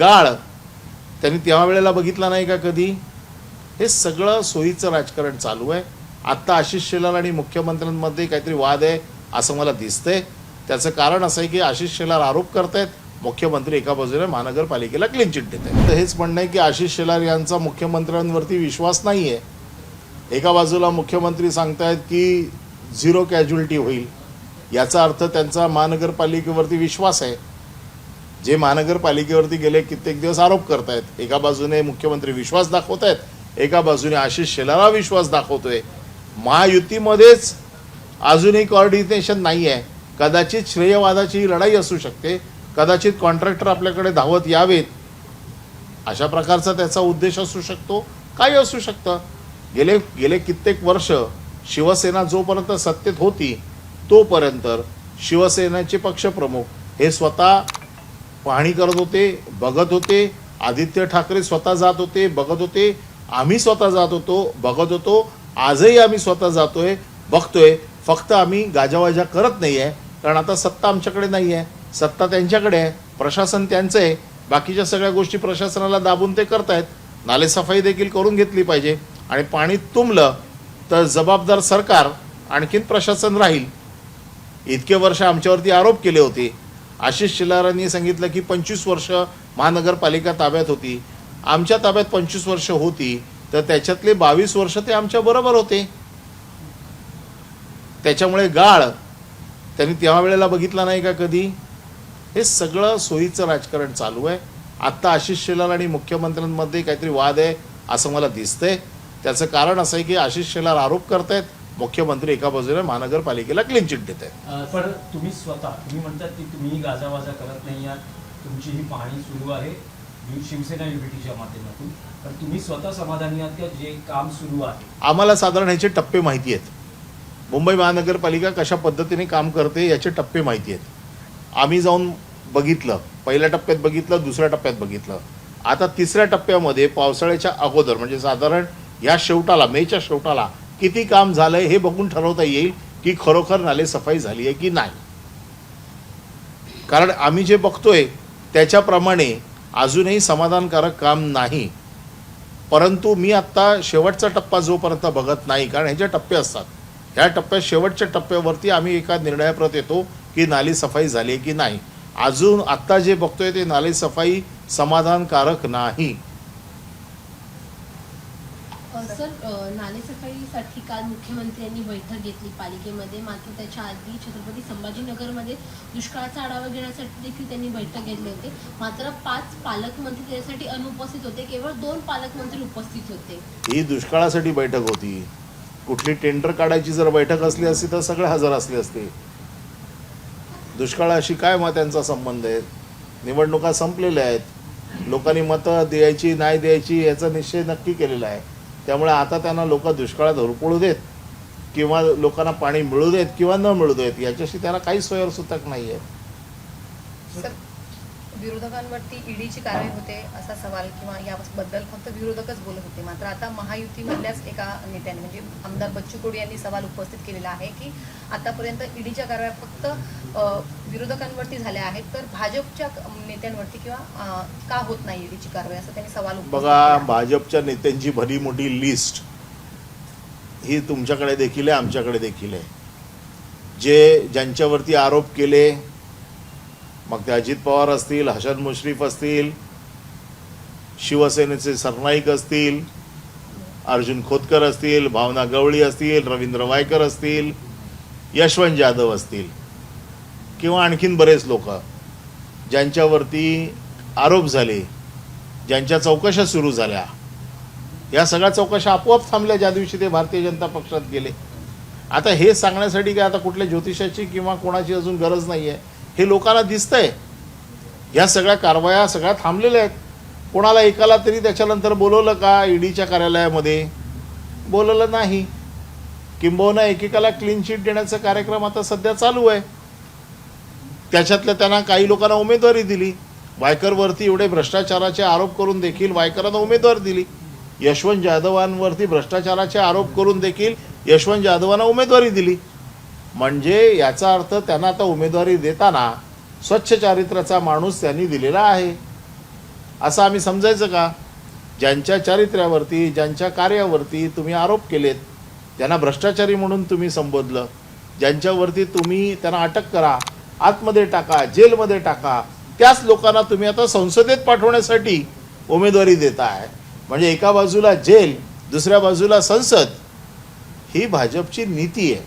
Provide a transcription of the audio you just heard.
गाळ. त्यांनी तेव्हा वेळेला बघितला नाही का कधी? हे सगळं सोयीचं राजकारण चालू आहे. आत्ता आशिष शेलार आणि मुख्यमंत्र्यांमध्ये काहीतरी वाद आहे असं मला दिसतंय. त्याचं कारण असं आहे की आशिष शेलार आरोप करतायत. मुख्यमंत्री एका बाजूने महानगरपालिकेला क्लीन चिट देत आहेत तर हेच म्हणणं आहे की आशिष शेलार यांचा मुख्यमंत्र्यांवरती विश्वास नाही आहे एका बाजूला मुख्यमंत्री सांगतायत की झिरो कॅज्युअलिटी होईल. याचा अर्थ त्यांचा महानगरपालिकेवरती विश्वास आहे. जे महानगरपालिकेवरती गेले कित्येक दिवस आरोप करतायत. एका बाजूने मुख्यमंत्री विश्वास दाखवत आहेत एका बाजूने आशिष शेलारा विश्वास दाखवतोय. महायुतीमध्येच अजूनही कॉर्डिनेशन नाही आहे कदाचित श्रेयवादाची लढाई असू शकते. कदाचित कॉन्ट्रॅक्टर आपल्याकडे धावत यावेत. अशा प्रकारचा त्याचा उद्देश असू शकतो. काही असू शकतं. गेले गेले कित्येक वर्ष शिवसेना जोपर्यंत सत्तेत होती तोपर्यंत शिवसेनेचे पक्षप्रमुख हे स्वतः पाहणी करत होते बघत होते आदित्य ठाकरे स्वतः जात होते बघत होते आम्ही स्वतः जात होतो बघत होतो आजही आम्ही स्वतः जातोय बघतोय फक्त आम्ही गाजावाजा करत नाही आहे कारण आता सत्ता आमच्याकडे नाही आहे सत्ता त्यांच्याकडे आहे प्रशासन त्यांचं आहे बाकीच्या सगळ्या गोष्टी प्रशासनाला दाबून ते करतायत नालेसफाई देखील करून घेतली पाहिजे आणि पाणी तुंबलं तर जबाबदार सरकार आणखीन प्रशासन राहील. इतके वर्ष आमच्यावरती आरोप केले होते आशिष शिलारांनी सांगितलं की पंचवीस वर्ष महानगरपालिका ताब्यात होती. आमच्या ताब्यात पंचवीस वर्ष होती तर त्याच्यातले बावीस वर्ष ते आमच्या बरोबर होते. त्याच्यामुळे गाळ त्यांनी तेव्हा वेळेला बघितला नाही का कधी? हे सगळं सोयीचं राजकारण चालू आहे. आत्ता आशिष शेलार आणि मुख्यमंत्र्यांमध्ये काहीतरी वाद आहे असं मला दिसतंय. त्याचं कारण असं आहे की आशिष शेलार आरोप करतायत मुख्यमंत्री एका बाजूने महानगरपालिकेला क्लीन चिट देत आहेत. पण तुम्ही स्वतः तुम्ही म्हणतात की तुम्ही गाजावाजा करत नाही आहात तुमची ही पाहणी सुरू आहे शिवसेना युनिटीच्या माध्यमातून. पण तुम्ही स्वतः समाधानी आहात का? जे काम सुरू आहे. आम्हाला साधारण ह्याचे टप्पे माहिती आहेत. मुंबई महानगरपालिका कशा पद्धतीने काम करते याचे टप्पे माहिती आहेत. आम्ही जाऊन बघितलं पहिल्या टप्प्यात बघितलं दुसऱ्या टप्प्यात बघितलं. आता तिसऱ्या टप्प्यामध्ये पावसाळ्याच्या अगोदर म्हणजे साधारण या शेवटाला मेच्या शेवटाला किती काम झालंय हे बघून ठरवता येईल की खरोखर नाले सफाई झाली आहे की नाही. कारण आम्ही जे बघतोय त्याच्याप्रमाणे अजूनही समाधानकारक काम नाही. परंतु मी आत्ता शेवटचा टप्पा जोपर्यंत बघत नाही कारण ह्याचे टप्पे असतात ह्या टप्प्यात शेवटच्या टप्प्यावरती आम्ही एका निर्णयाप्रत येतो की नाली सफाई झाली आहे की नाही. अजून आत्ता जे बघतोय ते नाली सफाई समाधानकारक नाही. सर अ, नालेसफाईसाठी काल मुख्यमंत्र्यांनी बैठक घेतली पालिकेमध्ये. मात्र त्याच्या आधी छत्रपती संभाजीनगरमध्ये दुष्काळाचा आढावा घेण्यासाठी देखील त्यांनी बैठक घेतली होती. मात्र पाच पालकमंत्री त्यासाठी अनुपस्थित होते. केवळ दोन पालकमंत्री उपस्थित होते. ही दुष्काळासाठी बैठक होती. कुठली टेंडर काढायची जर बैठक असली असती तर सगळे हजर असले असते. दुष्काळाशी काय मग त्यांचा संबंध आहे? निवडणुका संपलेल्या आहेत. लोकांनी मतं द्यायची नाही द्यायची याचा निश्चय नक्की केलेला आहे. त्यामुळे आता त्यांना लोक दुष्काळात होरपळू देत किंवा लोकांना पाणी मिळू देत किंवा न मिळू देत याच्याशी त्यांना काही सोयर सुतक नाही आहे विरोधकांवरती ईडीची कारवाई होते असा सवाल किंवा याबद्दल फक्त विरोधकच बोलत होते मात्र आता महायुतीमधल्याच एका नेत्याने म्हणजे आमदार बच्चू कडू यांनी सवाल उपस्थित केलेला आहे की आतापर्यंत ईडीच्या कारवाया फक्त विरोधकांवरती झाल्या आहेत तर भाजपच्या नेत्यांवरती किंवा का होत नाही ईडीची कारवाई असं त्यांनी सवाल बघा. भाजपच्या नेत्यांची भली मोठी लिस्ट ही तुमच्याकडे देखील आहे आमच्याकडे देखील आहे जे ज्यांच्यावरती आरोप केले मग ते अजित पवार असतील हसन मुश्रीफ असतील शिवसेनेचे सरनाईक असतील अर्जुन खोतकर असतील भावना गवळी असतील रवींद्र वायकर असतील यशवंत जाधव असतील किंवा आणखीन बरेच लोक ज्यांच्यावरती आरोप झाले ज्यांच्या चौकशा सुरू झाल्या. या सगळ्या चौकशा आपोआप थांबल्या ज्या दिवशी ते भारतीय जनता पक्षात गेले. आता हे सांगण्यासाठी काय आता कुठल्या ज्योतिषाची किंवा कोणाची अजून गरज नाही आहे हे लोकांना दिसतंय. या सगळ्या कारवाया सगळ्या थांबलेल्या आहेत. कोणाला एकाला तरी त्याच्यानंतर बोलवलं का ईडीच्या कार्यालयामध्ये? बोलवलं नाही. किंबहुना एकेकाला क्लीन चिट देण्याचा कार्यक्रम आता सध्या चालू आहे. त्याच्यातल्या त्यांना काही लोकांना उमेदवारी दिली. वायकरवरती एवढे भ्रष्टाचाराचे आरोप करून देखील वायकरांना उमेदवारी दिली. यशवंत जाधवांवरती भ्रष्टाचाराचे आरोप करून देखील यशवंत जाधवांना उमेदवारी दिली. म्हणजे याचा अर्थ त्यांना आता उमेदवारी देताना स्वच्छ चारित्र्याचा माणूस त्यांनी दिलेला आहे. असं आम्ही समजायचं का? ज्यांच्या चारित्र्यावरती ज्यांच्या कार्यावरती तुम्ही आरोप केलेत ज्यांना भ्रष्टाचारी म्हणून तुम्ही संबोधलं ज्यांच्यावरती तुम्ही त्यांना अटक करा आतमध्ये टाका जेलमध्ये टाका त्याच लोकांना तुम्ही आता संसदेत पाठवण्यासाठी उमेदवारी देताय. म्हणजे एका बाजूला जेल दुसऱ्या बाजूला संसद ही भाजपची नीती आहे.